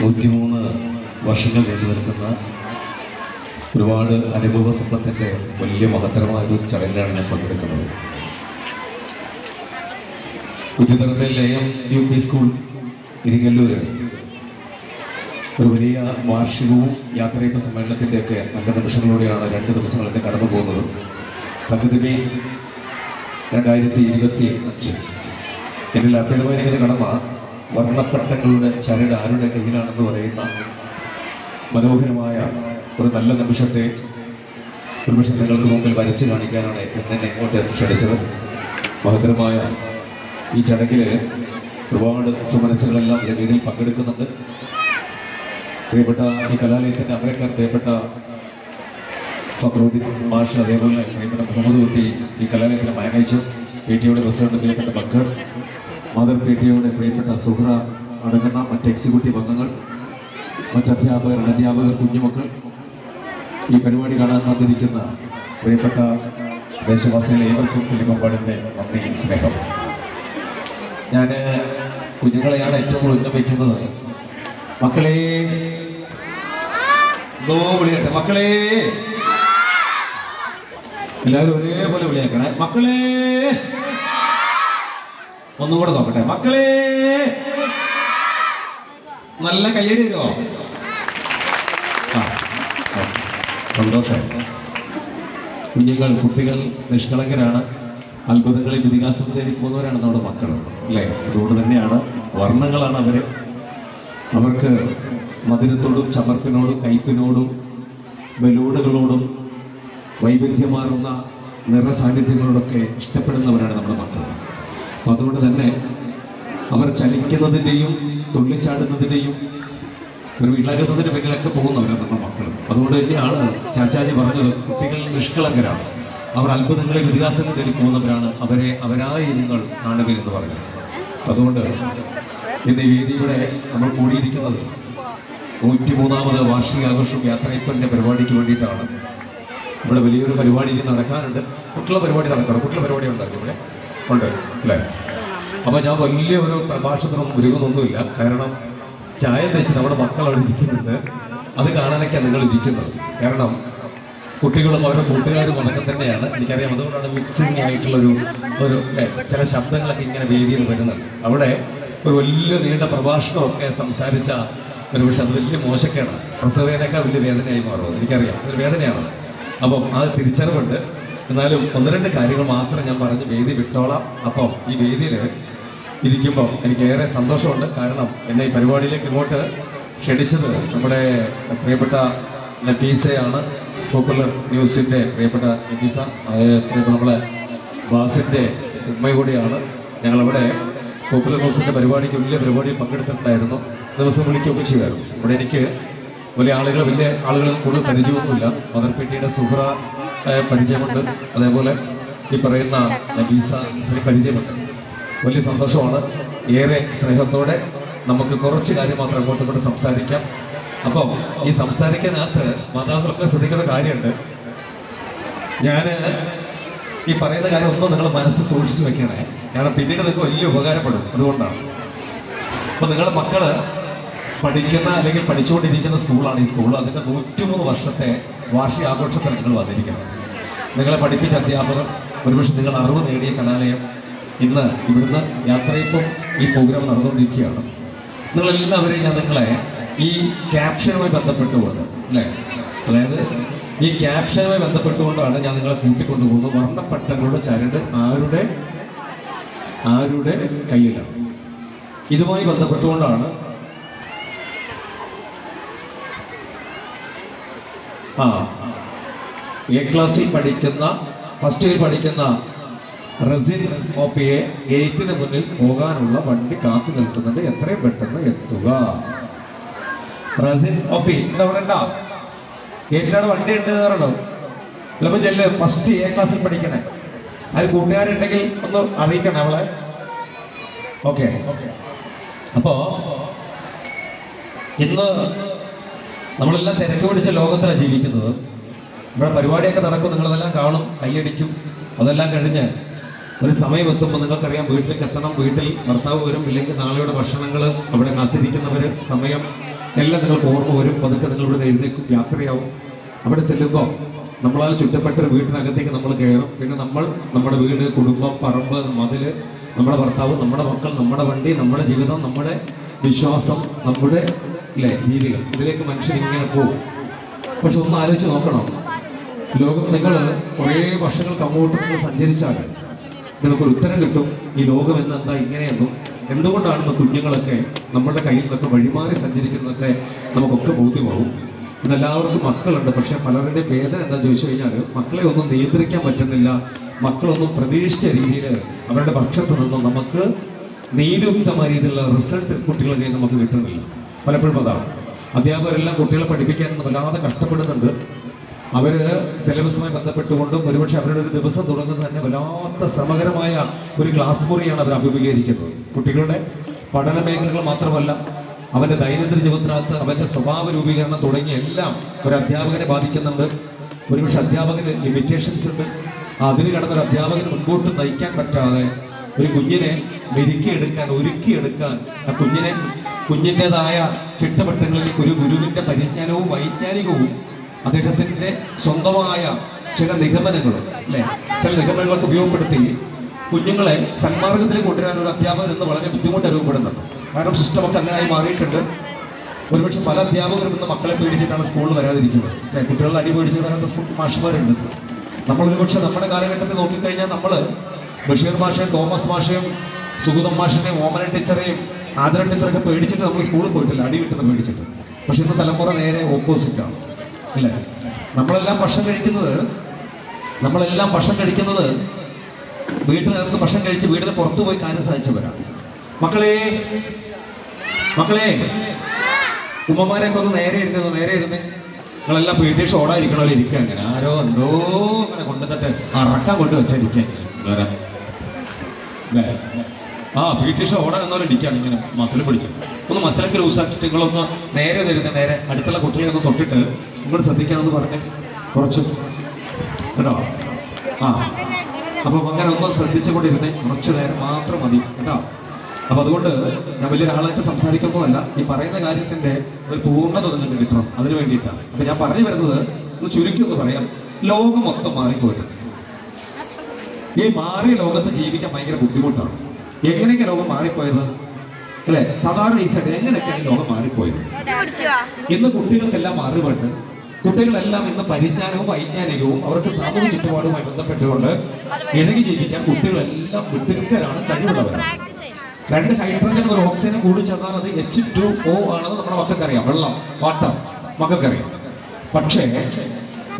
നൂറ്റിമൂന്ന് വർഷങ്ങൾ നീണ്ടു നിൽക്കുന്ന ഒരുപാട് അനുഭവ സമ്പത്തിന്റെ വലിയ മഹത്തരമായ ഒരു ചടങ്ങിലാണ് ഞാൻ പങ്കെടുക്കുന്നത്. കുറ്റിത്തറമ്പിൽ A U P school Iringallur ഒരു വലിയ വാർഷികവും യാത്രയപ്പ് സമ്മേളനത്തിന്റെയൊക്കെ നല്ല നിമിഷങ്ങളിലൂടെയാണ് രണ്ട് ദിവസങ്ങളൊക്കെ കടന്നു പോകുന്നത്. തകുതിമേ രണ്ടായിരത്തി ഇരുപത്തി അഞ്ച് എന്നിൽ അർപ്പിതമായിരിക്കുന്ന കടമ വർണപ്പട്ടങ്ങളുടെ ചരട് ആരുടെ കയ്യിലാണെന്ന് പറയുന്ന മനോഹരമായ ഒരു നല്ല നിമിഷത്തെ ഒരുപക്ഷെ നിങ്ങൾക്ക് മുമ്പിൽ വരച്ചു കാണിക്കാനാണ് എന്നെ ഇങ്ങോട്ട് ക്ഷണിച്ചത്. മഹത്തരമായ ഈ ചടങ്ങിൽ ഒരുപാട് സുമനസ്സുകളെല്ലാം എന്റെ പേരിൽ പങ്കെടുക്കുന്നുണ്ട്. പ്രിയപ്പെട്ട ഈ കലാലയത്തിന്റെ അമരക്കാർ പ്രിയപ്പെട്ട ഫക്രുദ്ദീൻ മാഷ് അതേപോലെ പ്രിയപ്പെട്ട മുഹമ്മദ് കുട്ടി ഈ കലാലയത്തിലെ മാനേജർ പി ടിയുടെ പ്രസിഡന്റ് പ്രിയപ്പെട്ട ബക്കർ മദർ പി ടി യുടെ പ്രിയപ്പെട്ട സുഹ്ര അടങ്ങുന്ന മറ്റ് എക്സിക്യൂട്ടീവ് അംഗങ്ങൾ മറ്റ് അധ്യാപകർ അനധ്യാപകർ കുഞ്ഞുമക്കൾ ഈ പരിപാടി കാണാൻ വന്നിരിക്കുന്ന പ്രിയപ്പെട്ട ദേശവാസികളെ ഏവർക്കും ഫിലിപ്പമ്പാടിന്റെ നന്ദി സ്നേഹം. ഞാൻ കുഞ്ഞുങ്ങളെയാണ് ഏറ്റവും കൂടുതൽ ഉന്നമിക്കുന്നത്. മക്കളെ വിളിയട്ടെ മക്കളെ. എല്ലാവരും ഒരേപോലെ വിളിയാക്കണേ. മക്കളെ ഒന്നുകൂടെ നോക്കട്ടെ. മക്കളെ! നല്ല കയ്യടി ആ, സന്തോഷം. കുഞ്ഞുങ്ങൾ കുട്ടികൾ നിഷ്കളങ്കരാണ്. അത്ഭുതങ്ങളിൽ വിധികാസം തേടി പോകുന്നവരാണ് നമ്മുടെ മക്കൾ അല്ലേ? അതുകൊണ്ട് തന്നെയാണ് വർണങ്ങളാണ് അവർ അവർക്ക് മധുരത്തോടും ചമർപ്പിനോടും കയ്പിനോടും ബലൂണുകളോടും വൈവിധ്യമാർന്ന നിറസാന്നിധ്യങ്ങളോടൊക്കെ ഇഷ്ടപ്പെടുന്നവരാണ് നമ്മുടെ മക്കൾ. അപ്പം അതുകൊണ്ട് തന്നെ അവർ ചലിക്കുന്നതിന്റെയും തുള്ളിച്ചാടുന്നതിന്റെയും ഒരു ഇളകുന്നതിന് പിന്നിലൊക്കെ പോകുന്നവരാണ് നമ്മുടെ മക്കൾ അതുകൊണ്ട് തന്നെയാണ് ചാച്ചാജി പറഞ്ഞത് കുട്ടികൾ നിഷ്കളങ്കരാണ്. അവർ അത്ഭുതങ്ങളെ വിദ്യാസനം തേടി പോകുന്നവരാണ് അവരെ അവരായി നിങ്ങൾ കാണുകയെന്ന് പറഞ്ഞു അതുകൊണ്ട് ഇന്ന് വേദിയുടെ നമ്മൾ കൂടിയിരിക്കുന്നത് നൂറ്റിമൂന്നാമത് വാർഷികാഘോഷം യാത്രയപ്പന്റെ പരിപാടിക്ക് വേണ്ടിയിട്ടാണ്. ഇവിടെ വലിയൊരു പരിപാടി നടക്കാനുണ്ട്. കുട്ടികളുടെ പരിപാടി നടക്കണം. കുട്ടികളുടെ പരിപാടി ഉണ്ടാകും ഇവിടെ? ഉണ്ട് അല്ലേ? അപ്പോൾ ഞാൻ വലിയ ഒരു പ്രഭാഷണത്തിനൊന്നും ഒരുങ്ങുന്നൊന്നുമില്ല കാരണം ചായ തേച്ച് നമ്മുടെ മക്കൾ അവിടെ ഇരിക്കുന്നുണ്ട്. അത് കാണാനൊക്കെയാണ് നിങ്ങൾ ഇരിക്കുന്നത്. കാരണം കുട്ടികളും അവരുടെ കൂട്ടുകാരും അടക്കം തന്നെയാണ്. എനിക്കറിയാം അതുകൊണ്ടാണ് മിക്സിങ് ആയിട്ടുള്ളൊരു ഒരു ചില ശബ്ദങ്ങളൊക്കെ ഇങ്ങനെ വേദിയിൽ വരുന്നത്. അവിടെ ഒരു വലിയ നീണ്ട പ്രഭാഷണമൊക്കെ സംസാരിച്ച ഒരു പക്ഷെ അത് വലിയ മോശക്കേടാണ്. പ്രസവേനേക്കാൾ വലിയ വേദനയായി മാറും. എനിക്കറിയാം അതൊരു വേദനയാണ്. അപ്പം ആ തിരിച്ചറിവുണ്ട്. എന്നാലും ഒന്ന് രണ്ട് കാര്യങ്ങൾ മാത്രം ഞാൻ പറഞ്ഞ് വേദി വിട്ടോളാം. അപ്പം ഈ വേദിയിൽ ഇരിക്കുമ്പോൾ എനിക്ക് ഏറെ സന്തോഷമുണ്ട്. കാരണം എന്നെ ഈ പരിപാടിയിലേക്ക് ഇങ്ങോട്ട് ക്ഷണിച്ചത് നമ്മുടെ പ്രിയപ്പെട്ട നഫീസയാണ്. പോപ്പുലർ ന്യൂസിന്റെ പ്രിയപ്പെട്ട നഫീസ. പ്രിയപ്പെട്ട നമ്മളെ ബാസിന്റെ ഉമ്മ കൂടിയാണ്. ഞങ്ങളവിടെ പോപ്പുലർ ന്യൂസിന്റെ പരിപാടിക്ക് വലിയ പരിപാടിയിൽ പങ്കെടുത്തിട്ടുണ്ടായിരുന്നു. ദിവസം വിളിക്കുകയൊക്കെ ചെയ്യുമായിരുന്നു. അവിടെ എനിക്ക് വലിയ ആളുകൾ വലിയ ആളുകൾ കൂടുതൽ പരിചയമൊന്നുമില്ല. മദർപേട്ടിയുടെ സുഹ്ര പരിചയമുണ്ട്. അതേപോലെ ഈ പറയുന്ന ബീസ ശ്രീ പരിചയമുണ്ട്. വലിയ സന്തോഷമാണ്. ഏറെ സ്നേഹത്തോടെ നമുക്ക് കുറച്ച് കാര്യം മാത്രം അങ്ങോട്ടും ഇങ്ങോട്ട് സംസാരിക്കാം. അപ്പം ഈ സംസാരിക്കാനകത്ത് മാതാപിതാക്കൾ ശ്രദ്ധിക്കേണ്ട കാര്യമുണ്ട്. ഞാൻ ഈ പറയുന്ന കാര്യം ഒന്നും നിങ്ങൾ മനസ്സ് സൂക്ഷിച്ചു വെക്കണേ. കാരണം പിന്നീട് നിങ്ങൾക്ക് വലിയ ഉപകാരപ്പെടും. അതുകൊണ്ടാണ്. അപ്പം നിങ്ങളുടെ മക്കൾ പഠിക്കുന്ന അല്ലെങ്കിൽ പഠിച്ചുകൊണ്ടിരിക്കുന്ന സ്കൂളാണ് ഈ സ്കൂൾ. അതിന്റെ നൂറ്റിമൂന്ന് വർഷത്തെ വാർഷിക ആഘോഷത്തിൽ നിങ്ങൾ വന്നിരിക്കണം. നിങ്ങളെ പഠിപ്പിച്ച അധ്യാപകർ ഒരുപക്ഷെ നിങ്ങൾ അറിവ് നേടിയ കലാലയം ഇന്ന് ഇവിടുന്ന് യാത്രയപ്പം ഈ പ്രോഗ്രാം നടന്നുകൊണ്ടിരിക്കുകയാണ്. നിങ്ങളെല്ലാവരെയും ഞാൻ നിങ്ങളെ ഈ ക്യാപ്ഷനുമായി ബന്ധപ്പെട്ടുകൊണ്ട് അല്ലേ? അതായത് ഈ ക്യാപ്ഷനുമായി ബന്ധപ്പെട്ടുകൊണ്ടാണ് ഞാൻ നിങ്ങളെ കൂട്ടിക്കൊണ്ടുപോകുന്നത്. വർണപ്പട്ടങ്ങളുടെ ചരട് ആരുടെ? ആരുടെ കയ്യിലാണ്. ഇതുമായി ബന്ധപ്പെട്ടുകൊണ്ടാണ് ആ എ ക്ലാസ്സിൽ പഠിക്കുന്ന ഫസ്റ്റ് ഇയർ പഠിക്കുന്ന റസിൻ ഓപ്പിയെ ഗേറ്റിന് മുന്നിൽ പോകാനുള്ള വണ്ടി കാത്തു നിൽക്കുന്നുണ്ട്. എത്രയും പെട്ടെന്ന് എത്തുക. റസിൻ ഓപ്പി എന്താ പറയണ്ട? ഗേറ്റിലാണ് വണ്ടി ഉണ്ട് പറയണോ? ചിലപ്പോൾ ചെല്ല് ഫസ്റ്റ് എ ക്ലാസ്സിൽ പഠിക്കണേ. അതിൽ കൂട്ടുകാരുണ്ടെങ്കിൽ ഒന്ന് അറിയിക്കണേ അവളെ. ഓക്കെ. അപ്പോ ഇന്ന് നമ്മളെല്ലാം തിരക്ക് പിടിച്ച ലോകത്തിലാണ് ജീവിക്കുന്നത്. ഇവിടെ പരിപാടിയൊക്കെ നടക്കും നിങ്ങളതെല്ലാം കാണും കൈയടിക്കും. അതെല്ലാം കഴിഞ്ഞ് ഒരു സമയം എത്തുമ്പോൾ നിങ്ങൾക്കറിയാം വീട്ടിലേക്ക് എത്തണം വീട്ടിൽ ഭർത്താവ് വരും ഇല്ലെങ്കിൽ നാളെയുടെ ഭക്ഷണങ്ങൾ അവിടെ കാത്തിരിക്കുന്നവർ സമയം എല്ലാം നിങ്ങൾക്ക് ഓർമ്മ വരും. പതുക്കെ നിങ്ങൾ ഇവിടെ എഴുന്നേക്കും യാത്രയാവും. അവിടെ ചെല്ലുമ്പോൾ നമ്മളാൽ ചുറ്റപ്പെട്ട ഒരു വീട്ടിനകത്തേക്ക് നമ്മൾ കയറും. പിന്നെ നമ്മൾ നമ്മുടെ വീട് കുടുംബം പറമ്പ് മതിൽ നമ്മുടെ ഭർത്താവ് നമ്മുടെ മക്കൾ നമ്മുടെ വണ്ടി നമ്മുടെ ജീവിതം നമ്മുടെ വിശ്വാസം നമ്മുടെ അല്ലേ? രീതികൾ. ഇതിലേക്ക് മനുഷ്യൻ ഇങ്ങനെ പോകും. പക്ഷെ ഒന്ന് ആലോചിച്ച് നോക്കണം. ലോകം നിങ്ങൾ കുറേ വർഷങ്ങൾക്ക് അങ്ങോട്ട് നിങ്ങൾ സഞ്ചരിച്ചാൽ നിങ്ങൾക്കൊരു ഉത്തരം കിട്ടും. ഈ ലോകം എന്ന് എന്താ ഇങ്ങനെയെന്നും എന്തുകൊണ്ടാണ് ഇന്ന് കുഞ്ഞുങ്ങളൊക്കെ നമ്മുടെ കയ്യിൽ നിന്നൊക്കെ വഴിമാറി സഞ്ചരിക്കുന്നതൊക്കെ നമുക്കൊക്കെ ബോധ്യമാവും. ഇതെല്ലാവർക്കും മക്കളുണ്ട്. പക്ഷെ പലരുടെയും വേദന എന്താണെന്ന് ചോദിച്ചു കഴിഞ്ഞാൽ മക്കളെ ഒന്നും നിയന്ത്രിക്കാൻ പറ്റുന്നില്ല. മക്കളൊന്നും പ്രതീക്ഷിച്ച രീതിയിൽ അവരുടെ പക്ഷത്തു നിന്നും നമുക്ക് നീതിയുക്തമായ രീതിയിലുള്ള റിസൾട്ട് കുട്ടികളുടെ കയ്യിൽ നമുക്ക് കിട്ടുന്നില്ല. പലപ്പോഴും അതാണ് അധ്യാപകരെല്ലാം കുട്ടികളെ പഠിപ്പിക്കാൻ വല്ലാതെ കഷ്ടപ്പെടുന്നുണ്ട്. അവർ സിലബസുമായി ബന്ധപ്പെട്ടുകൊണ്ടും ഒരുപക്ഷെ അവരുടെ ഒരു ദിവസം തുടങ്ങുന്നത് തന്നെ വല്ലാത്ത ശ്രമകരമായ ഒരു ക്ലാസ് മുറിയാണ് അവർ അഭിമുഖീകരിക്കുന്നത്. കുട്ടികളുടെ പഠന മേഖലകൾ മാത്രമല്ല അവന്റെ ദൈനംദിന ജീവിതത്തിനകത്ത് അവന്റെ സ്വഭാവ രൂപീകരണം തുടങ്ങിയ എല്ലാം ഒരു അധ്യാപകനെ ബാധിക്കുന്നുണ്ട്. ഒരുപക്ഷെ അധ്യാപകന് ലിമിറ്റേഷൻസ് ഉണ്ട്. അതിന് കടന്ന ഒരു അധ്യാപകന് മുൻപോട്ട് നയിക്കാൻ പറ്റാതെ ഒരു കുഞ്ഞിനെ മെരുക്കിയെടുക്കാൻ ഒരുക്കിയെടുക്കാൻ ആ കുഞ്ഞിനെ കുഞ്ഞിന്റെതായ ചിട്ടവട്ടങ്ങളിൽ ഒരു ഗുരുവിന്റെ പരിജ്ഞാനവും വൈജ്ഞാനികവും അദ്ദേഹത്തിന്റെ സ്വന്തമായ ചില നിഗമനങ്ങളും അല്ലേ? ചില നിഗമനങ്ങളൊക്കെ ഉപയോഗപ്പെടുത്തി കുഞ്ഞുങ്ങളെ സന്മാർഗത്തിലേക്ക് കൊണ്ടുവരാൻ ഒരു അധ്യാപകൻ ഇന്ന് വളരെ ബുദ്ധിമുട്ട് അനുഭവപ്പെടുന്നുണ്ട്. കാരണം സിസ്റ്റമൊക്കെ അങ്ങനെയായി മാറിയിട്ടുണ്ട്. ഒരുപക്ഷെ പല അധ്യാപകരും ഇന്ന് മക്കളെ പേടിച്ചിട്ടാണ് സ്കൂളിൽ വരാതിരിക്കുന്നത് അല്ലെ? കുട്ടികളുടെ അടി പേടിച്ച് വരാത്ത സ്കൂൾ മാഷന്മാരുണ്ട്. നമ്മൾ ഒരുപക്ഷെ നമ്മുടെ കാലഘട്ടത്തിൽ നോക്കിക്കഴിഞ്ഞാൽ നമ്മൾ ബഷീർ മാഷയും തോമസ് മാഷയും സുഗതം മാഷിനെയും ഓമന ടീച്ചറെയും ആദര ടീച്ചറൊക്കെ പേടിച്ചിട്ട് നമ്മൾ സ്കൂളിൽ പോയിട്ടില്ല. അടി കിട്ടുന്ന പേടിച്ചിട്ട്. പക്ഷെ ഇന്ന് തലമുറ നേരെ ഓപ്പോസിറ്റാണ് അല്ലേ നമ്മളെല്ലാം ഭക്ഷണം കഴിക്കുന്നത് നമ്മളെല്ലാം ഭക്ഷണം കഴിക്കുന്നത് വീട്ടിനകത്ത് ഭക്ഷണം കഴിച്ച് വീടിന് പുറത്തു പോയി കാര്യം സാധിച്ചവരാണ്. മക്കളെ മക്കളെ ഉമ്മമാരെയൊക്കെ ഒന്ന് നേരെ ഇരുന്നു നേരെ ഇരുന്ന്. നിങ്ങളെല്ലാം പേടി ടി ഷോടായിരിക്കണമല്ലോ ഇരിക്കുക അങ്ങനെ ആരോ എന്തോ അങ്ങനെ കൊണ്ടുവന്നിട്ട് അറക്കാൻ കൊണ്ട് വെച്ചിരിക്കുക വേറെ അല്ലേ ആ പി ടി ഷോട എന്നാലും ഇരിക്കുകയാണ് ഇങ്ങനെ മസിൽ പിടിച്ചു ഒന്ന് മസിലൊക്കെ ലൂസാക്കിയിട്ട് നിങ്ങളൊന്ന് നേരെ തരുന്ന നേരെ അടുത്തുള്ള കുട്ടികളെ ഒന്ന് തൊട്ടിട്ട് നിങ്ങൾ ശ്രദ്ധിക്കാമെന്ന് പറഞ്ഞ് കുറച്ച് കേട്ടോ? ആ അപ്പം അങ്ങനെ ഒന്ന് ശ്രദ്ധിച്ചുകൊണ്ടിരുന്നേ കുറച്ച് നേരം മാത്രം മതി കേട്ടോ? അപ്പൊ അതുകൊണ്ട് ഞാൻ വലിയൊരാളായിട്ട് സംസാരിക്കുന്നതല്ല ഈ പറയുന്ന കാര്യത്തിന്റെ ഒരു പൂർണത നിങ്ങൾക്ക് കിട്ടണം അതിന് വേണ്ടിയിട്ടാണ്. അപ്പൊ ഞാൻ പറഞ്ഞു വരുന്നത് ഒന്ന് ചുരുക്കി ഒന്ന് പറയാം ലോകം മൊത്തം മാറിപ്പോയിട്ടുണ്ട്. ഈ മാറിയ ലോകത്ത് ജീവിക്കാൻ ഭയങ്കര ബുദ്ധിമുട്ടാണ്. എങ്ങനെയൊക്കെ ലോകം മാറിപ്പോയത്? അല്ലെ? സാധാരണ ഈസായിട്ട് എങ്ങനെയൊക്കെയാണ് ലോകം മാറിപ്പോയത്? ഇന്ന് കുട്ടികൾക്കെല്ലാം അറിവുണ്ട്. കുട്ടികളെല്ലാം ഇന്ന് പരിജ്ഞാനവും വൈജ്ഞാനികവും അവർക്ക് സാമൂഹ്യ ചുറ്റുപാടുമായി ബന്ധപ്പെട്ടുകൊണ്ട് ഇണങ്ങി ജീവിക്കാൻ കുട്ടികളെല്ലാം മിടുക്കരാണ് കഴിവുള്ളവരാണ്. രണ്ട് ഹൈഡ്രജൻ ഒരു ഓക്സിജൻ കൂടി ചേർന്നാൽ അത് എച്ച് ടു ഒ ആണെന്ന് നമ്മുടെ മക്കൾക്കറിയാം. വെള്ളം വാട്ടർ മക്കൾക്കറിയാം. പക്ഷേ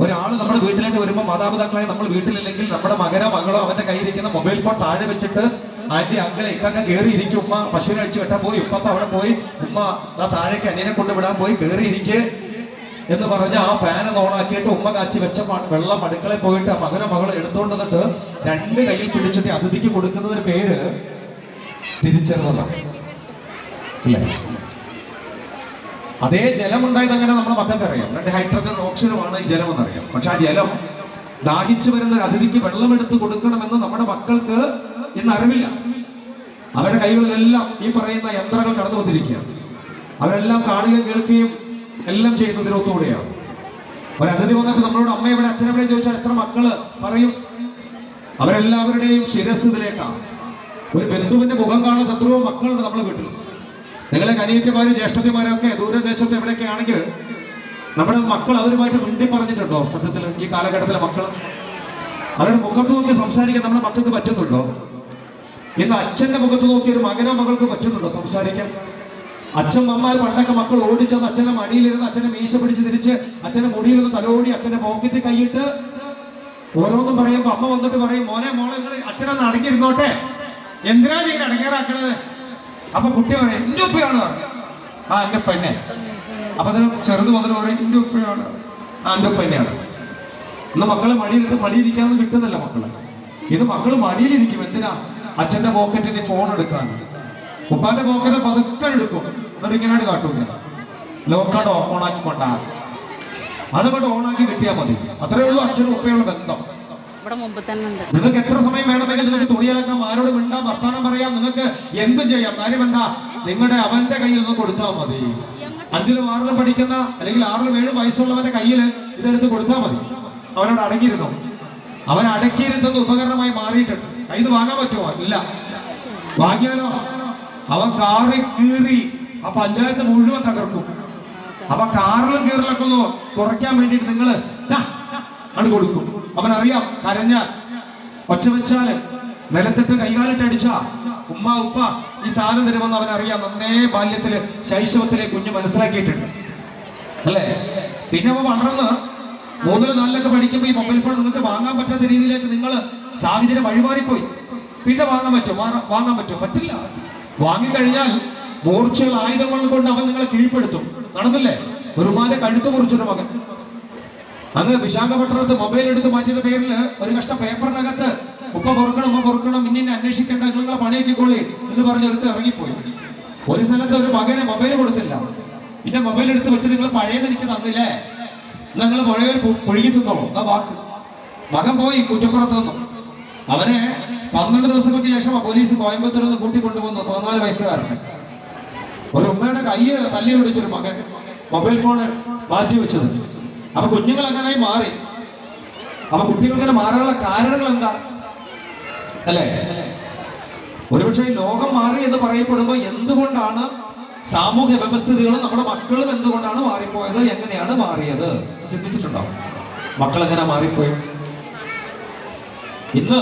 ഒരാൾ നമ്മുടെ വീട്ടിലേക്ക് വരുമ്പോൾ മാതാപിതാക്കളായി നമ്മൾ വീട്ടിലില്ലെങ്കിൽ നമ്മുടെ മകനോ മകളോ അവന്റെ കയ്യിരിക്കുന്ന മൊബൈൽ ഫോൺ താഴെ വെച്ചിട്ട് ആന്റി അങ്കിളെ ഇക്കൊക്കെ കയറിയിരിക്കും ഉമ്മ പശുവിനെ അടിച്ചു വെട്ടാൻ പോയി ഉപ്പപ്പ അവിടെ പോയി. ഉമ്മ ആ താഴേക്ക് അനിയനെ കൊണ്ട് വിടാൻ പോയി കേറി ഇരിക്ക് എന്ന് പറഞ്ഞ് ആ ഫാൻ ഓണാക്കിയിട്ട് ഉമ്മ കാച്ചി വെച്ച വെള്ളം അടുക്കളയിൽ പോയിട്ട് ആ മകനെ മകളെ എടുത്തുകൊണ്ട് വന്നിട്ട് രണ്ട് കയ്യിൽ പിടിച്ചിട്ട് അതിഥിക്ക് കൊടുക്കുന്നതിന് പേര് തിരിച്ചറിവുള്ളതാണ് അല്ലേ അതേ ജലം ഉണ്ടായത് അങ്ങനെ നമ്മുടെ മക്കൾക്ക് അറിയാം. രണ്ട് ഹൈഡ്രജൻ ഓക്സിജനുമാണ് ഈ ജലം എന്നറിയാം പക്ഷെ ആ ജലം ദാഹിച്ചു വരുന്ന ഒരു അതിഥിക്ക് വെള്ളം എടുത്ത് കൊടുക്കണമെന്ന് നമ്മുടെ മക്കൾക്ക് ഇന്ന് അറിവില്ല അവരുടെ കൈകളിലെല്ലാം ഈ പറയുന്ന യന്ത്രങ്ങൾ കടന്നു വന്നിരിക്കുകയാണ്. അവരെല്ലാം കാണുകയും കേൾക്കുകയും എല്ലാം ചെയ്യുന്നതിനൊത്തുകൂടെയാണ്. ഒരു അതിഥി വന്നിട്ട് നമ്മളോട് അമ്മ എവിടെ അച്ഛൻ എവിടെ ചോദിച്ചാൽ എത്ര മക്കൾ പറയും. അവരെല്ലാവരുടെയും ശിരസ് ഇതിലേക്കാണ്. ഒരു ബന്ധുവിന്റെ മുഖം കാണാത്ത എത്രയോ മക്കളുണ്ട് നമ്മളെ വീട്ടിൽ. നിങ്ങളെ കനിയറ്റമാരും ജ്യേഷ്ഠത്തിമാരും ഒക്കെ ദൂരദേശത്ത് എവിടെയൊക്കെ ആണെങ്കിൽ നമ്മുടെ മക്കൾ അവരുമായിട്ട് മിണ്ടി പറഞ്ഞിട്ടുണ്ടോ? സത്യത്തിൽ ഈ കാലഘട്ടത്തിലെ മക്കൾ അവരുടെ മുഖത്ത് നോക്കി സംസാരിക്കാൻ നമ്മുടെ മക്കൾക്ക് പറ്റുന്നുണ്ടോ? ഇന്ന് അച്ഛന്റെ മുഖത്ത് നോക്കി ഒരു മകനോ മകൾക്ക് പറ്റുന്നുണ്ടോ സംസാരിക്കാൻ? അച്ഛൻ വന്നാൽ പണ്ടൊക്കെ മക്കൾ ഓടിച്ചെന്ന് അച്ഛന്റെ മടിയിലിരുന്ന് അച്ഛനെ മീശ പിടിച്ച് തിരിച്ച് അച്ഛന്റെ മുടിയിലിരുന്ന് തലോടി അച്ഛന്റെ പോക്കറ്റ് കൈയിട്ട് ഓരോന്നും പറയുമ്പോ അമ്മ വന്നിട്ട് പറയും മോനെ മോളെ നിങ്ങൾ അച്ഛനൊന്ന് അടങ്ങിയിരുന്നോട്ടെ? എന്തിനാ ചെയ്യുന്നത് അടങ്ങേറാക്കണത്? അപ്പൊ കുട്ടി പറയും എന്റെ ഉപ്പയാണ്. ആ എന്റെ ഉപ്പന്നെ. അപ്പൊ അതിന് ചെറുത് വന്നിട്ട് പറയും എന്റെ ഉപ്പയാണ്. ആ എന്റെ ഉപ്പന്നെയാണ്. ഇന്ന് മക്കളെ മടിയിലിരുന്ന് മടിയിരിക്കാന്ന് കിട്ടുന്നില്ല മക്കളെ. ഇത് മക്കൾ മടിയിലിരിക്കും എന്തിനാ? അച്ഛന്റെ പോക്കറ്റിൽ നിന്ന് ഫോൺ എടുക്കാൻ. ഉപ്പാന്റെ പോക്കറ്റ് പതുക്കെ എടുക്കും. എന്നിട്ട് ഇങ്ങനെ. കാട്ടൂല ലോക്കാട് ഓണാക്കി കൊണ്ട. അതുകൊണ്ട് ഓണാക്കി കിട്ടിയാൽ മതി. അത്രേ ഉള്ളൂ അച്ഛനും ഉപ്പയുള്ള ബന്ധം. നിങ്ങൾക്ക് എത്ര സമയം വേണമെങ്കിൽ നിങ്ങൾക്ക് തുണിയിലാക്കാം ആരോട് മിണ്ടാം വർത്താനം പറയാം നിങ്ങൾക്ക് എന്തും ചെയ്യാം. കാര്യം എന്താ? നിങ്ങളുടെ അവന്റെ കയ്യിൽ നിന്ന് കൊടുത്താൽ മതി. അഞ്ചിലും ആറിലും പഠിക്കുന്ന അല്ലെങ്കിൽ ആറിലും ഏഴും വയസ്സുള്ളവന്റെ കയ്യിൽ ഇതെടുത്ത് കൊടുത്താൽ മതി. അവനോട് അടങ്ങിയിരുന്നു. അവൻ അടക്കിയിരുത്തുന്ന ഉപകരണമായി മാറിയിട്ടുണ്ട്. നിന്ന് വാങ്ങാൻ പറ്റുമോ? ഇല്ല. വാങ്ങിയാലോ? അവൻ കാറി കീറി ആ പഞ്ചായത്ത് മുഴുവൻ തകർക്കും. അപ്പൊ കാറിലും കീറലൊക്കെ ഒന്ന് കുറയ്ക്കാൻ വേണ്ടിയിട്ട് നിങ്ങൾ അത് കൊടുക്കും. അവൻ അറിയാം കരഞ്ഞാൽ ഒച്ച വെച്ചാൽ നിലത്തിട്ട് കൈകാലിട്ട് അടിച്ച. ഉമ്മ ഉപ്പ ഈ സാധനം തരുമെന്ന് അവൻ അറിയാം നന്നേ ബാല്യത്തിൽ ശൈശവത്തിലെ കുഞ്ഞ് മനസ്സിലാക്കിയിട്ടുണ്ട്. അല്ലേ? പിന്നെ അവൻ വളർന്ന് മൂന്നിലും നാലിലൊക്കെ പഠിക്കുമ്പോൾ ഈ മൊബൈൽ ഫോൺ നിങ്ങൾക്ക് വാങ്ങാൻ പറ്റാത്ത രീതിയിലേക്ക് നിങ്ങൾ സാഹചര്യം വഴിമാറിപ്പോയി. പിന്നെ വാങ്ങാൻ പറ്റും വാങ്ങാൻ പറ്റും. പറ്റില്ല. വാങ്ങിക്കഴിഞ്ഞാൽ മൂർച്ചകൾ ആയുധങ്ങൾ കൊണ്ട് അവൻ നിങ്ങളെ കീഴ്പ്പെടുത്തും. നടന്നില്ലേ? ഒരുമാന്റെ കഴുത്ത് മുറിച്ചൊരു മകൻ. അന്ന് വിശാഖപട്ടണത്ത് മൊബൈൽ എടുത്ത് മാറ്റിയുടെ പേരിൽ ഒരു കഷ്ടം പേപ്പറിനകത്ത് ഉപ്പ പൊറുക്കണം ഉമ്മ പൊറുക്കണം ഇന്നിന്നെ അന്വേഷിക്കേണ്ട നിങ്ങളെ പണിയാക്കിക്കൊള്ളി എന്ന് പറഞ്ഞ് എടുത്ത് ഇറങ്ങിപ്പോയി. ഒരു സ്ഥലത്ത് ഒരു മകനെ മൊബൈൽ കൊടുത്തില്ല. പിന്നെ മൊബൈൽ എടുത്ത് വെച്ച് നിങ്ങൾ പഴയത് എനിക്ക് തന്നില്ലേ? നിങ്ങൾ പുഴയിൽ പുഴുകി തിന്നോളൂ ആ വാക്ക്. മകൻ പോയി കുറ്റപ്പുറത്ത് നിന്നു. അവനെ പന്ത്രണ്ട് ദിവസങ്ങൾക്ക് ശേഷം പോലീസ് കോയമ്പത്തൂരിൽ നിന്ന് കൂട്ടി കൊണ്ടുവന്നു പതിനാല് വയസ്സുകാരനെ. ഒരു ഉമ്മയുടെ കൈ തല്ലി പിടിച്ചൊരു മകൻ മൊബൈൽ ഫോൺ മാറ്റി വെച്ചത്. അപ്പൊ കുഞ്ഞുങ്ങൾ അങ്ങനെ മാറി. അപ്പൊ കുട്ടികൾ ഇങ്ങനെ മാറാനുള്ള കാരണങ്ങൾ എന്താ? അല്ലേ? ഒരുപക്ഷെ ലോകം മാറി എന്ന് പറയപ്പെടുമ്പോൾ എന്തുകൊണ്ടാണ് സാമൂഹ്യ വ്യവസ്ഥിതികളും നമ്മുടെ മക്കളും എന്തുകൊണ്ടാണ് മാറിപ്പോയത്? എങ്ങനെയാണ് മാറിയത്? ചിന്തിച്ചിട്ടുണ്ടോ? മക്കൾ എങ്ങനെ മാറിപ്പോയി? ഇന്ന്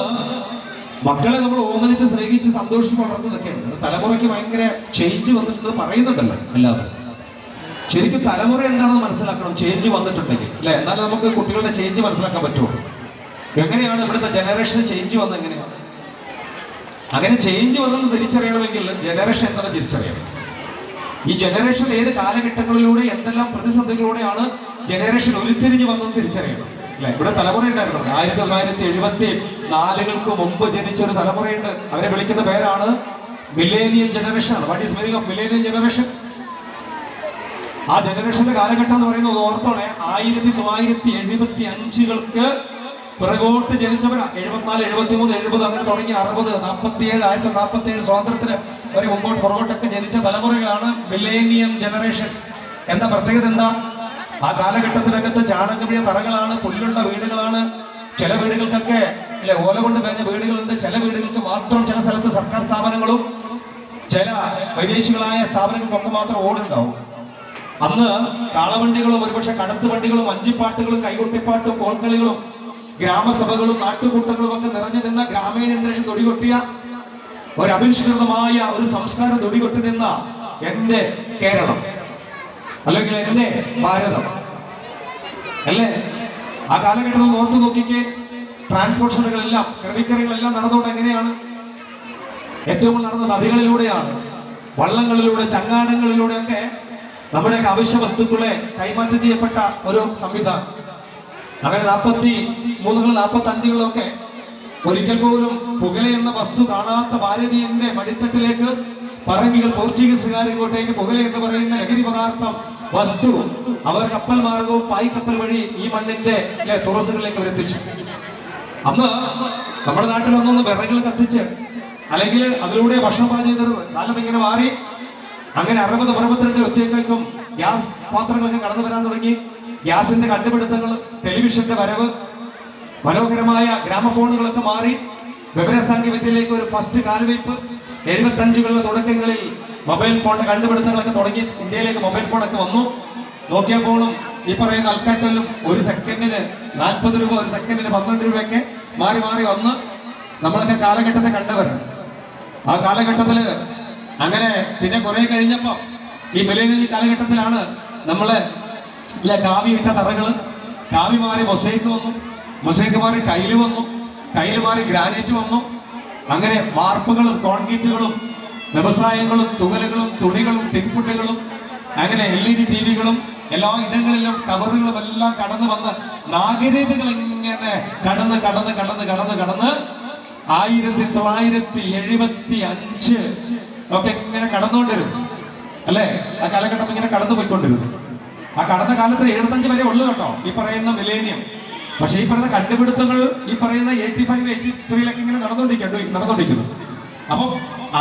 മക്കളെ നമ്മൾ ഓമനിച്ച് സ്നേഹിച്ച് സന്തോഷിച്ച് വളർന്നതൊക്കെയാണ് തലമുറയ്ക്ക് ഭയങ്കര ചേഞ്ച് വന്നിട്ടുണ്ട് പറയുന്നുണ്ടല്ലോ എല്ലാവരും. ശരിക്കും തലമുറ എന്താണെന്ന് മനസ്സിലാക്കണം? ചേഞ്ച് വന്നിട്ടുണ്ടെങ്കിൽ. അല്ലെ? എന്നാലും നമുക്ക് കുട്ടികളുടെ ചേഞ്ച് മനസ്സിലാക്കാൻ പറ്റുമോ എങ്ങനെയാണ് ഇവിടുത്തെ ജനറേഷൻ ചേഞ്ച് വന്നത് എങ്ങനെയാണ്? അങ്ങനെ ചേഞ്ച് വന്നെന്ന് തിരിച്ചറിയണമെങ്കിൽ ജനറേഷൻ എന്താണെന്ന് തിരിച്ചറിയണം. ഈ ജനറേഷൻ ഏത് കാലഘട്ടങ്ങളിലൂടെ എന്തെല്ലാം പ്രതിസന്ധികളിലൂടെയാണ് ജനറേഷൻ ഉരുത്തിരിഞ്ഞ് വന്നത് തിരിച്ചറിയണം. അല്ലെ? ഇവിടെ തലമുറ ഉണ്ടായിരുന്നു. ആയിരത്തി തൊള്ളായിരത്തി എഴുപത്തി നാലുകൾക്ക് മുമ്പ് ജനിച്ച ഒരു തലമുറയുണ്ട്. അവരെ വിളിക്കുന്ന പേരാണ് മിലേനിയം ജനറേഷൻ ആണ്. What is meaning of millennium generation ആ ജനറേഷന്റെ കാലഘട്ടം എന്ന് പറയുന്നത് ഓർത്തോണെ ആയിരത്തി തൊള്ളായിരത്തി എഴുപത്തി അഞ്ചുകൾക്ക് പിറകോട്ട് ജനിച്ചവരാ. എഴുപത്തിനാല് എഴുപത്തി മൂന്ന് എഴുപത് അങ്ങനെ തുടങ്ങി അറുപത് നാൽപ്പത്തി ഏഴ് ആയിരത്തി നാൽപ്പത്തി ഏഴ് സ്വാതന്ത്ര്യത്തിന് വരെ മുമ്പോട്ട് പുറകോട്ടൊക്കെ ജനിച്ച തലമുറകളാണ് മില്ലേനിയം ജനറേഷൻസ് എന്താ പ്രത്യേകത എന്താ? ആ കാലഘട്ടത്തിനകത്ത് ചാണകമിഴ തറകളാണ് പുല്ലുള്ള വീടുകളാണ്. ചില വീടുകൾക്കൊക്കെ അല്ലെ ഓല കൊണ്ട് മേഞ്ഞ വീടുകളുണ്ട്. ചില വീടുകൾക്ക് മാത്രം ചില സ്ഥലത്ത് സർക്കാർ സ്ഥാപനങ്ങളും ചില വൈദേശികളായ സ്ഥാപനങ്ങൾക്കൊക്കെ മാത്രം ഓടുണ്ടാവും. അന്ന് കാളവണ്ടികളും ഒരുപക്ഷെ കടത്തുവണ്ടികളും അഞ്ചിപ്പാട്ടുകളും കൈകൊട്ടിപ്പാട്ടും കോൽക്കളികളും ഗ്രാമസഭകളും നാട്ടുകൂട്ടങ്ങളും ഒക്കെ നിറഞ്ഞു നിന്ന ഗ്രാമീണ അന്തരീക്ഷം തൊടികൊട്ടിയ ഒരു അപരിഷ്കൃതമായ ഒരു സംസ്കാരം തൊടികൊട്ടി നിന്ന എന്റെ കേരളം അല്ലെങ്കിൽ എന്റെ ഭാരതം. അല്ലേ? ആ കാലഘട്ടത്തിൽ ഓർത്തു നോക്കിക്കേ. ട്രാൻസ്പോർട്ടേഷനുകളെല്ലാം ക്രമീകരണങ്ങളെല്ലാം നടന്നുകൊണ്ട് എങ്ങനെയാണ്? ഏറ്റവും കൂടുതൽ നടന്ന നദികളിലൂടെയാണ്. വള്ളങ്ങളിലൂടെ ചങ്ങാടങ്ങളിലൂടെയൊക്കെ നമ്മുടെയൊക്കെ അവശ്യ വസ്തുക്കളെ കൈമാറ്റം ചെയ്യപ്പെട്ട ഒരു സംവിധാനം. അങ്ങനെ നാൽപ്പത്തി മൂന്നുകൾ നാൽപ്പത്തി അഞ്ചുകളൊക്കെ ഒരിക്കൽ പോലും പുകല എന്ന വസ്തു കാണാത്ത ഭാരതീയന്റെ മടിത്തട്ടിലേക്ക് പറങ്കികൾ പോർച്ചുഗീസുകാർ ഇങ്ങോട്ടേക്ക് പുകല എന്ന് പറയുന്ന ലഹരി പദാർത്ഥം വസ്തു അവർ കപ്പൽ മാർഗവും പായ്ക്കപ്പൽ വഴി ഈ മണ്ണിന്റെ തുറസുകളിലേക്ക് അവരെത്തിച്ചു അന്ന് നമ്മുടെ നാട്ടിൽ ഒന്നൊന്ന് വിറകൾ കത്തിച്ച് അല്ലെങ്കിൽ അതിലൂടെ ഭക്ഷണം പാചകം ചെയ്തത് കാലം ഇങ്ങനെ മാറി. അങ്ങനെ അറുപത് അറുപത്തിരണ്ട് ഒറ്റയ്ക്കും ഗ്യാസ് പാത്രങ്ങളൊക്കെ കടന്നു വരാൻ തുടങ്ങി. ഗ്യാസിന്റെ കണ്ടുപിടുത്തങ്ങൾ ടെലിവിഷന്റെ വരവ് മനോഹരമായ ഗ്രാമഫോണുകളൊക്കെ മാറി. വിവരസാങ്കേതികത്തിലേക്ക് ഒരു ഫസ്റ്റ് കാൽവയ്പ്. എഴുപത്തഞ്ചുകളുടെ തുടക്കങ്ങളിൽ മൊബൈൽ ഫോണിന്റെ കണ്ടുപിടുത്തങ്ങളൊക്കെ തുടങ്ങി. ഇന്ത്യയിലേക്ക് മൊബൈൽ ഫോണൊക്കെ വന്നു. നോക്കിയ ഫോണും ഈ പറയുന്ന അൽക്കാറ്റലും ഒരു സെക്കൻഡിന് നാൽപ്പത് രൂപ ഒരു സെക്കൻഡിന് പന്ത്രണ്ട് രൂപയൊക്കെ മാറി മാറി വന്ന് നമ്മളൊക്കെ കാലഘട്ടത്തെ കണ്ടവരാണ്. ആ കാലഘട്ടത്തിൽ അങ്ങനെ പിന്നെ കുറെ കഴിഞ്ഞപ്പോ ഈ മിലേനിയൽ കാലഘട്ടത്തിലാണ് നമ്മൾ ഇല്ല കാവി ഇട്ട തറകൾ കാവി മാറി മൊസൈക്ക് വന്നു. മൊസൈക്ക് മാറി ടൈൽ വന്നു. ടൈൽ മാറി ഗ്രാനൈറ്റ് വന്നു. അങ്ങനെ വാർപ്പുകളും കോൺക്രീറ്റുകളും വ്യവസായങ്ങളും തുകലുകളും തുണികളും തിൻഫുട്ടുകളും അങ്ങനെ എൽ ഇ ഡി ടി വികളും എല്ലാ ഇടങ്ങളിലും കവറുകളും എല്ലാം കടന്നു വന്ന് നാഗരികതകൾ ഇങ്ങനെ കടന്ന് കടന്ന് കടന്ന് കടന്ന് കടന്ന് ആയിരത്തി തൊള്ളായിരത്തി എഴുപത്തി അഞ്ച് ഒക്കെ ഇങ്ങനെ കടന്നുകൊണ്ടിരുന്നു. അല്ലേ? ആ കാലഘട്ടം ഇങ്ങനെ കടന്നു പോയിക്കൊണ്ടിരുന്നു ആ കടന്ന കാലത്ത് എഴുപത്തഞ്ച് വരെ ഉള്ളു കേട്ടോ ഈ പറയുന്ന മിലേനിയം പക്ഷേ ഈ പറയുന്ന കണ്ടുപിടുത്തങ്ങൾ ഈ പറയുന്ന എയ്റ്റി ഫൈവ് എയ്റ്റി ത്രീയിലൊക്കെ ഇങ്ങനെ നടന്നുകൊണ്ടിരിക്കുന്നു നടന്നുകൊണ്ടിരിക്കുന്നു അപ്പം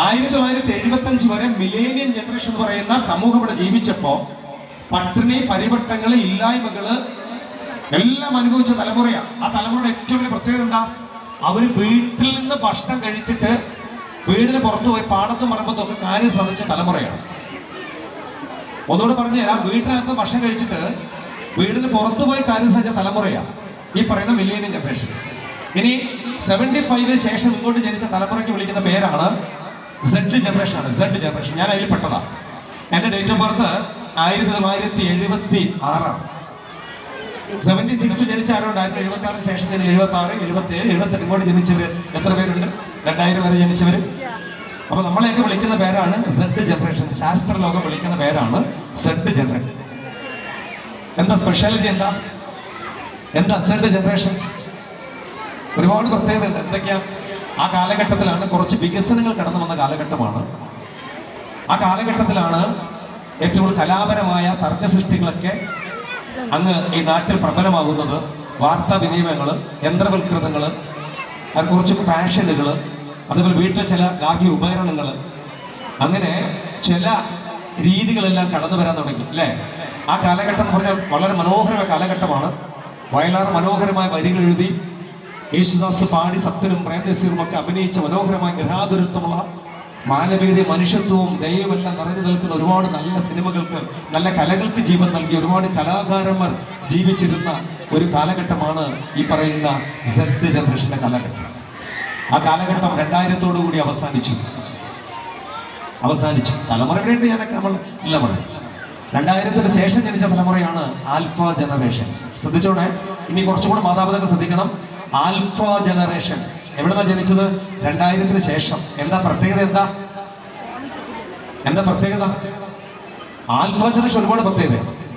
ആയിരത്തി തൊള്ളായിരത്തി എഴുപത്തി അഞ്ച് വരെ മിലേനിയം ജനറേഷൻ എന്ന് പറയുന്ന സമൂഹം ഇവിടെ ജീവിച്ചപ്പോ പട്ടിണി പരിവട്ടങ്ങൾ ഇല്ലായ്മകൾ എല്ലാം അനുഭവിച്ച തലമുറയാണ് ആ തലമുറയുടെ ഏറ്റവും വലിയ പ്രത്യേകത എന്താ? അവർ വീട്ടിൽ നിന്ന് ഭക്ഷണം കഴിച്ചിട്ട് വീടിന് പുറത്തു പോയി പാടത്തും പറമ്പത്തും ഒക്കെ കാര്യം സാധിച്ച തലമുറയാണ്. ഒന്നുകൂടെ പറഞ്ഞു തരാം വീട്ടിനകത്ത് ഭക്ഷണം കഴിച്ചിട്ട് വീടിന് പുറത്തു പോയി കാര്യം സഹിച്ച തലമുറയാണ് ഈ പറയുന്ന മില്ലേനിയം ജനറേഷൻസ് ഇനി സെവന്റി ഫൈവിന് ശേഷം ഇങ്ങോട്ട് ജനിച്ച തലമുറയ്ക്ക് വിളിക്കുന്ന പേരാണ് സെഡ് ജനറേഷൻ ആണ്. സെഡ് ജനറേഷൻ ഞാൻ അതിൽ പെട്ടതാ. എന്റെ ഡേറ്റ് ഓഫ് ബർത്ത് ആയിരത്തി തൊള്ളായിരത്തി എഴുപത്തി ആറാണ്. സെവന്റി സിക്സ് ജനിച്ച ആരുണ്ട്? ആയിരത്തി എഴുപത്തി ആറിന് ശേഷം എഴുപത്തി ആറ് എഴുപത്തി ഏഴ് എഴുപത്തെട്ട് ഇങ്ങോട്ട് ജനിച്ചവർ എത്ര പേരുണ്ട്? രണ്ടായിരം വരെ ജനിച്ചവര്? അപ്പൊ നമ്മളെയൊക്കെ വിളിക്കുന്ന പേരാണ് സെഡ് ജനറേഷൻ ശാസ്ത്രലോകം വിളിക്കുന്ന പേരാണ് സെഡ് ജനറേഷൻ എന്താ സ്പെഷ്യാലിറ്റി എന്താ? എന്താ സെഡ് ജനറേഷൻസ് ഒരുപാട് പ്രത്യേകത ഉണ്ട് എന്തൊക്കെയാ? ആ കാലഘട്ടത്തിലാണ് കുറച്ച് വികസനങ്ങൾ കടന്നു വന്ന കാലഘട്ടമാണ്. ആ കാലഘട്ടത്തിലാണ് ഏറ്റവും കലാപരമായ സർഗ സൃഷ്ടികളൊക്കെ അങ്ങ് ഈ നാട്ടിൽ പ്രബലമാകുന്നത്. വാർത്താ വിനിമയങ്ങൾ യന്ത്രവൽകൃതങ്ങൾ കുറച്ച് ഫാഷനുകൾ അതുപോലെ വീട്ടിലെ ചില ഗാർഹിക ഉപകരണങ്ങൾ അങ്ങനെ ചില രീതികളെല്ലാം കടന്നു വരാൻ തുടങ്ങി അല്ലേ? ആ കാലഘട്ടം എന്ന് പറഞ്ഞാൽ വളരെ മനോഹരമായ കാലഘട്ടമാണ്. വയലാർ മനോഹരമായ വരികൾ എഴുതി യേശുദാസ് പാടി സത്യനും പ്രേംനസീറും ഒക്കെ അഭിനയിച്ച മനോഹരമായ ഗ്രഹാതുരത്വമുള്ള മാനവികത മനുഷ്യത്വവും ദയവുമെല്ലാം നിറഞ്ഞു നിൽക്കുന്ന ഒരുപാട് നല്ല സിനിമകൾക്ക് നല്ല കലകൾക്ക് ജീവൻ നൽകിയ ഒരുപാട് കലാകാരന്മാർ ജീവിച്ചിരുന്ന ഒരു കാലഘട്ടമാണ് ഈ പറയുന്ന സെഡ് ജനറേഷന്റെ കാലഘട്ടം. ആ കാലഘട്ടം രണ്ടായിരത്തോടു കൂടി അവസാനിച്ചു. അവസാനിച്ചു. തലമുറകളുണ്ട് ഞാനൊക്കെ നമ്മൾ ഇല്ല പറയും രണ്ടായിരത്തിന് ശേഷം ജനിച്ച തലമുറയാണ് ആൽഫ ജനറേഷൻസ്. ശ്രദ്ധിച്ചോണേ? ഇനി കുറച്ചുകൂടെ മാതാപിതാക്കൾ ശ്രദ്ധിക്കണം. Alpha generation. എവിടെന്നാ ജനിച്ചത്? രണ്ടായിരത്തിന് ശേഷം. എന്താ പ്രത്യേകത എന്താ? എന്താ പ്രത്യേകത? ആൽഫ ജനറേഷൻ ഒരുപാട് പ്രത്യേകത